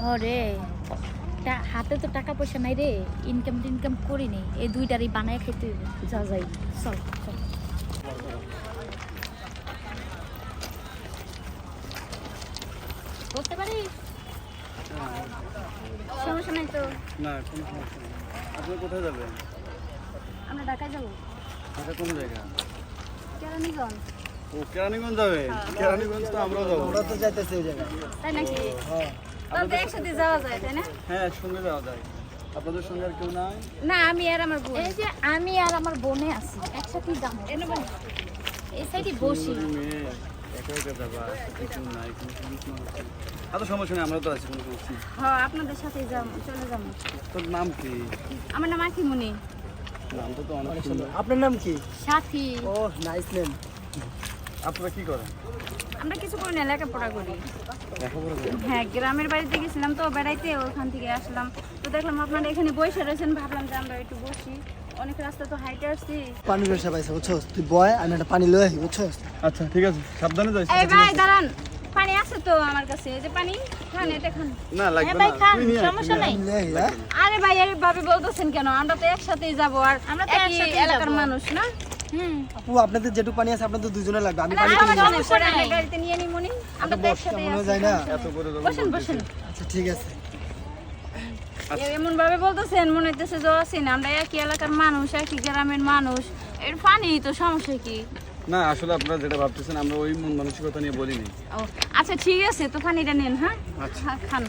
হরে টা- হাতে তো টাকা পয়সা নাই রে ইনকাম টিনকাম করিনি এই দুইটারই বানায় খেতে যা যাই চল চল। বলতে পারি? সমস্যা নাই তো? না কোনো সমস্যা নেই। আপনি কোথায় যাবেন? আমরা ঢাকায় যাব। এটা কোন জায়গা? কেরানীগঞ্জ। ও কেরানীগঞ্জ যাবে? কেরানীগঞ্জ তো আমরাও যাব। আমরা তো যাইতেছি ওই জায়গায়। তাই নাকি? হ্যাঁ। তবে একসাথে যাওয়া যায় তাই না? হ্যাঁ সঙ্গে যাওয়া যায়। আপনাদের সঙ্গে আর কেউ নাই? না আমি আর আমার বোন। এই যে আমি আর আমার বোনে আছি একসাথে যাব। এই সাইডে বসি। একা একা যাবা সাথে নাই কোনো এত সমস্যা নেই আমরা তো আছি কোনো সমস্যা হ্যাঁ আপনাদের যাব চলে যাব তোর নাম কি? আমার নাম তো তো অনেক সুন্দর। আপনার নাম কি? সাথী। ও নাইস নেম আপনারা কি করেন? আমরা কিছু করি না লেখাপড়া করি। হ্যাঁ গ্রামের বাড়িতে গেছিলাম তো বেড়াইতে ওখান থেকে আসলাম। তো দেখলাম আপনারা এখানে বসে রয়েছেন ভাবলাম যে আমরা একটু বসি। অনেক রাস্তা তো হাইটে আসছি। পানি পাইছে বুঝছ? তুই বয় আমি একটা পানি লয়ে আসি বুঝছ? আচ্ছা ঠিক আছে সাবধানে এই ভাই দাঁড়ান। পানি আছে তো আমার কাছে। এই যে পানি খান এটা খান। না লাগবে হ্যাঁ না। ভাই, খান, সমস্যা। নাই। আরে ভাই আরে ভাবে বলতেছেন কেন? আমরা তো একসাথেই যাব আর আমরা তো একই এলাকার মানুষ না? আপু আপনাদের যেটুকু পানি আছে আপনাদের দুজনে লাগবে। আমি পানি গাড়িতে নিয়ে মনি। আমরা তো একসাথে মনে যায় না। এত করে বসেন বসেন। আচ্ছা ঠিক আছে। এমন ভাবে বলতেছেন মনে হইতেছে যে আছি না আমরা একই এলাকার মানুষ একই গ্রামের মানুষ। এর পানি তো সমস্যা কি? না আসলে আপনারা যেটা ভাবতেছেন আমরা ওই মন মানসিকতা নিয়ে বলিনি। আচ্ছা ঠিক আছে তো পানিটা নেন হ্যাঁ? আচ্ছা। হ্যাঁ, খান।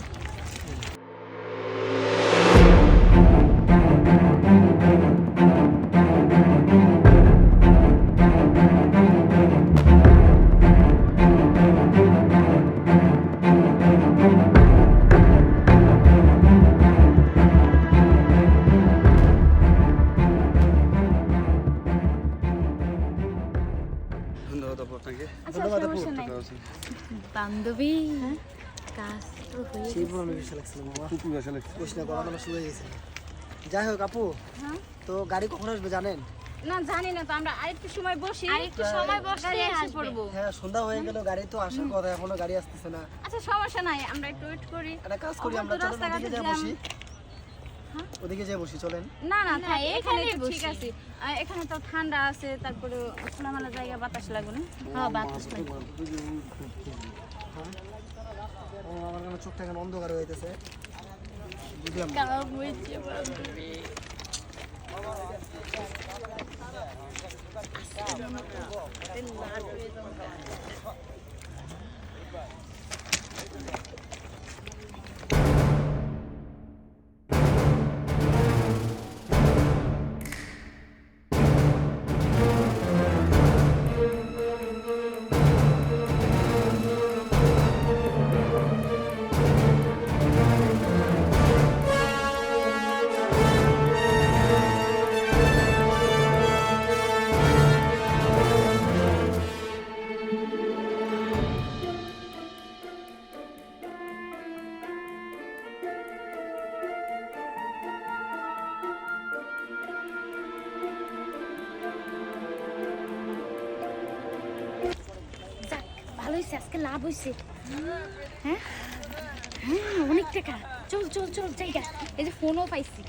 আপনাকে। আচ্ছা ধন্যবাদ আপু। সমস্যা নাই বান্ধবী কাজ তো হয়ে সেই পুরনো বিষয় লাগছিল মামা গেছে। যাই হোক আপু হ্যাঁ? তো গাড়ি কখন আসবে জানেন? না জানি না তো আমরা আরেকটু সময় বসি। আরেকটু সময় বসলে এসে পড়ব। হ্যাঁ সন্ধ্যা হয়ে গেল গাড়ি তো আসার কথা এখনও গাড়ি আসতেছে না। আচ্ছা সমস্যা নাই আমরা একটু ওয়েট করি। একটা কাজ করি আমরা জ্যাম। বসি। ওদিকে যাই বসি চলেন। না না থাক এখানে ঠিক আছে। এখানে তো ঠান্ডা আছে তারপরে খোলামেলা জায়গা বাতাস লাগবে না? হ্যাঁ বাতাস লাগবে। ও আমার কেন চোখটা কেন অন্ধকার হয়ে যেতেছে বুঝলাম না। হয়েছে আজকে লাভ হয়েছে হ্যাঁ? হ্যাঁ অনেক টাকা। চল চল চল এই যে ফোনও পাইছি।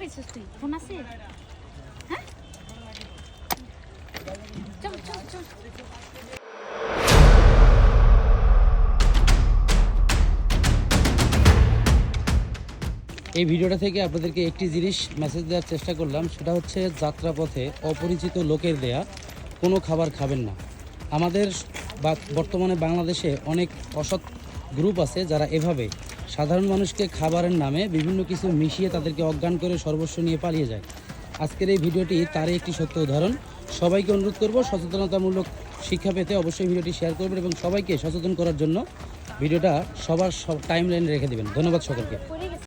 পাইছিস তুই? ফোন আছে? হ্যাঁ? এই ভিডিওটা থেকে আপনাদেরকে একটি জিনিস মেসেজ দেওয়ার চেষ্টা করলাম, সেটা হচ্ছে যাত্রাপথে অপরিচিত লোকের দেয়া কোনো খাবার খাবেন না। আমাদের বা- বর্তমানে বাংলাদেশে অনেক অসৎ গ্রুপ আছে যারা এভাবে সাধারণ মানুষকে খাবারের নামে বিভিন্ন কিছু মিশিয়ে তাদেরকে অজ্ঞান করে সর্বস্ব নিয়ে পালিয়ে যায়। আজকের এই ভিডিওটি তারই একটি সত্য উদাহরণ। সবাইকে অনুরোধ করব সচেতনতামূলক শিক্ষা পেতে অবশ্যই ভিডিওটি শেয়ার করবেন এবং সবাইকে সচেতন করার জন্য ভিডিওটা সবার সব টাইম লাইনে রেখে দেবেন। ধন্যবাদ সকলকে।